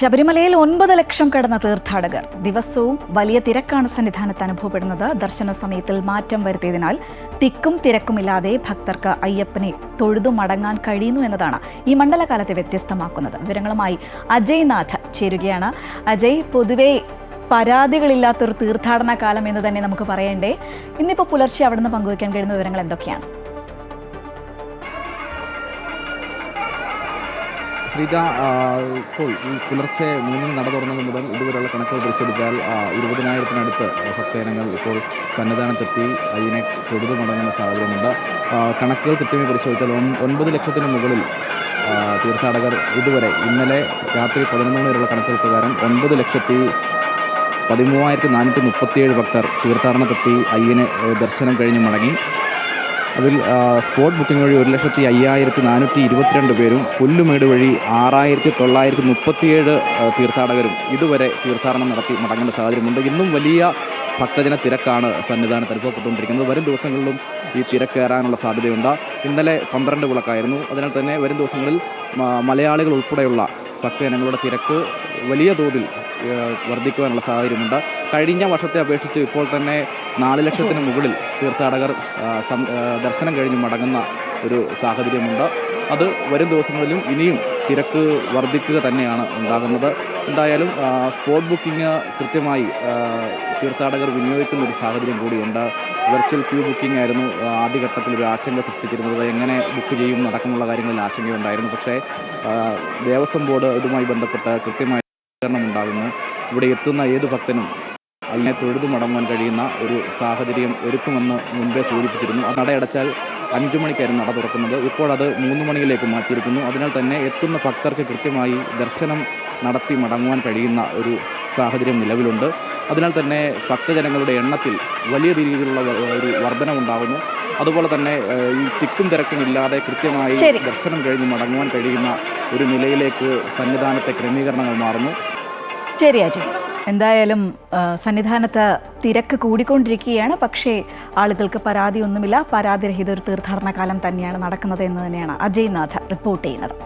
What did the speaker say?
ശബരിമലയിൽ ഒൻപത് ലക്ഷം കടന്ന തീർത്ഥാടകർ. ദിവസവും വലിയ തിരക്കാണ് സന്നിധാനത്ത് അനുഭവപ്പെടുന്നത്. ദർശന സമയത്തിൽ മാറ്റം വരുത്തിയതിനാൽ തിക്കും തിരക്കുമില്ലാതെ ഭക്തർക്ക് അയ്യപ്പനെ തൊഴുതു മടങ്ങാൻ കഴിയുന്നു എന്നതാണ് ഈ മണ്ഡലകാലത്തെ വ്യത്യസ്തമാക്കുന്നത്. വിവരങ്ങളുമായി അജയ് നാഥ് ചേരുകയാണ്. അജയ് പൊതുവെ പരാതികളില്ലാത്തൊരു തീർത്ഥാടന കാലം എന്ന് തന്നെ നമുക്ക് പറയണ്ടേ. ഇന്നിപ്പോൾ പുലർച്ചെ അവിടുന്ന് പങ്കുവയ്ക്കാൻ കഴിയുന്ന വിവരങ്ങൾ എന്തൊക്കെയാണ്? ശ്രീജ ഇപ്പോൾ ഈ പുലർച്ചെ മൂന്നിന് നട തുറന്നത് മുതൽ ഇതുവരെയുള്ള കണക്കുകൾ പരിശോധിച്ചാൽ ഇരുപതിനായിരത്തിനടുത്ത് ഭക്തജനങ്ങൾ ഇപ്പോൾ സന്നിധാനത്തെത്തി അതിനെ തൊഴുതു മടങ്ങുന്ന സാഹചര്യമുണ്ട്. കണക്കുകൾ കൃത്യമായി പരിശോധിച്ചാൽ ഒൻ- ഒൻപത് ലക്ഷത്തിന് മുകളിൽ തീർത്ഥാടകർ ഇതുവരെ ഇന്നലെ രാത്രി പതിനൊന്ന് മണി വരെയുള്ള കണക്കുകൾ പ്രകാരം ഒൻപത് ലക്ഷത്തി പതിമൂവായിരത്തി നാനൂറ്റി മുപ്പത്തിയേഴ് ഭക്തർ തീർത്ഥാടനത്തെത്തി അയ്യന് ദർശനം കഴിഞ്ഞ് മടങ്ങി. അതിൽ സ്പോട്ട് ബുക്കിംഗ് വഴി ഒരു ലക്ഷത്തി അയ്യായിരത്തി നാനൂറ്റി ഇരുപത്തിരണ്ട് പേരും പുല്ലുമേട് വഴി ആറായിരത്തി തൊള്ളായിരത്തി മുപ്പത്തിയേഴ് തീർത്ഥാടകരും ഇതുവരെ തീർത്ഥാടനം നടത്തി മടങ്ങേണ്ട സാഹചര്യമുണ്ട്. ഇന്നും വലിയ ഭക്തജന തിരക്കാണ് സന്നിധാനത്ത് അനുഭവപ്പെട്ടുകൊണ്ടിരിക്കുന്നത്. വരും ദിവസങ്ങളിലും ഈ തിരക്കേറാനുള്ള സാധ്യതയുണ്ട്. ഇന്നലെ പന്ത്രണ്ട് വിളക്കായിരുന്നു. അതിനാൽ തന്നെ വരും ദിവസങ്ങളിൽ മലയാളികൾ ഉൾപ്പെടെയുള്ള ഭക്തജനങ്ങളുടെ തിരക്ക് വലിയ തോതിൽ വർദ്ധിക്കുവാനുള്ള സാഹചര്യമുണ്ട്. കഴിഞ്ഞ വർഷത്തെ അപേക്ഷിച്ച് ഇപ്പോൾ തന്നെ നാല് ലക്ഷത്തിന് മുകളിൽ തീർത്ഥാടകർ ദർശനം കഴിഞ്ഞ് മടങ്ങുന്ന ഒരു സാഹചര്യമുണ്ട്. അത് വരും ദിവസങ്ങളിലും ഇനിയും തിരക്ക് വർദ്ധിക്കുക തന്നെയാണ് ഉണ്ടാകുന്നത്. എന്തായാലും സ്പോട്ട് ബുക്കിംഗ് കൃത്യമായി തീർത്ഥാടകർ വിനിയോഗിക്കുന്ന ഒരു സാഹചര്യം കൂടിയുണ്ട്. വെർച്വൽ ക്യൂ ബുക്കിംഗ് ആയിരുന്നു ആദ്യഘട്ടത്തിൽ ഒരു ആശങ്ക സൃഷ്ടിച്ചിരുന്നത്. എങ്ങനെ ബുക്ക് ചെയ്യും അടക്കമുള്ള കാര്യങ്ങളിൽ ആശങ്കയുണ്ടായിരുന്നു. പക്ഷേ ദേവസ്വം ബോർഡ് ഇതുമായി ബന്ധപ്പെട്ട് കൃത്യമായ ഉണ്ടാകുന്നു. ഇവിടെ എത്തുന്ന ഏത് ഭക്തനും അതിനെ തൊഴുതു മടങ്ങുവാൻ കഴിയുന്ന ഒരു സാഹചര്യം ഒരുക്കുമെന്ന് മുൻപേ സൂചിപ്പിച്ചിരുന്നു. ആ നടയടച്ചാൽ അഞ്ചു മണിക്കായിരുന്നു നട തുറക്കുന്നത്. ഇപ്പോൾ അത് മൂന്ന് മണിയിലേക്ക് മാറ്റിയിരിക്കുന്നു. അതിനാൽ തന്നെ എത്തുന്ന ഭക്തർക്ക് കൃത്യമായി ദർശനം നടത്തി മടങ്ങുവാൻ കഴിയുന്ന ഒരു സാഹചര്യം നിലവിലുണ്ട്. അതിനാൽ തന്നെ ഭക്തജനങ്ങളുടെ എണ്ണത്തിൽ വലിയ രീതിയിലുള്ള ഒരു വർധനമുണ്ടാകുന്നു അതുപോലെ തന്നെ ഈ തിക്കും തിരക്കും ഇല്ലാതെ കൃത്യമായി ദർശനം കഴിഞ്ഞ് മടങ്ങുവാൻ കഴിയുന്ന ഒരു നിലയിലേക്ക് സന്നിധാനത്തെ ക്രമീകരണങ്ങൾ മാറുന്നു. ശരി അജയ്. എന്തായാലും സന്നിധാനത്ത് തിരക്ക് കൂടിക്കൊണ്ടിരിക്കുകയാണ്. പക്ഷേ ആളുകൾക്ക് പരാതിയൊന്നുമില്ല. പരാതിരഹിത ഒരു തീർത്ഥാടന കാലം തന്നെയാണ് നടക്കുന്നത് എന്ന് തന്നെയാണ് അജയ്നാഥ് റിപ്പോർട്ട് ചെയ്യുന്നത്.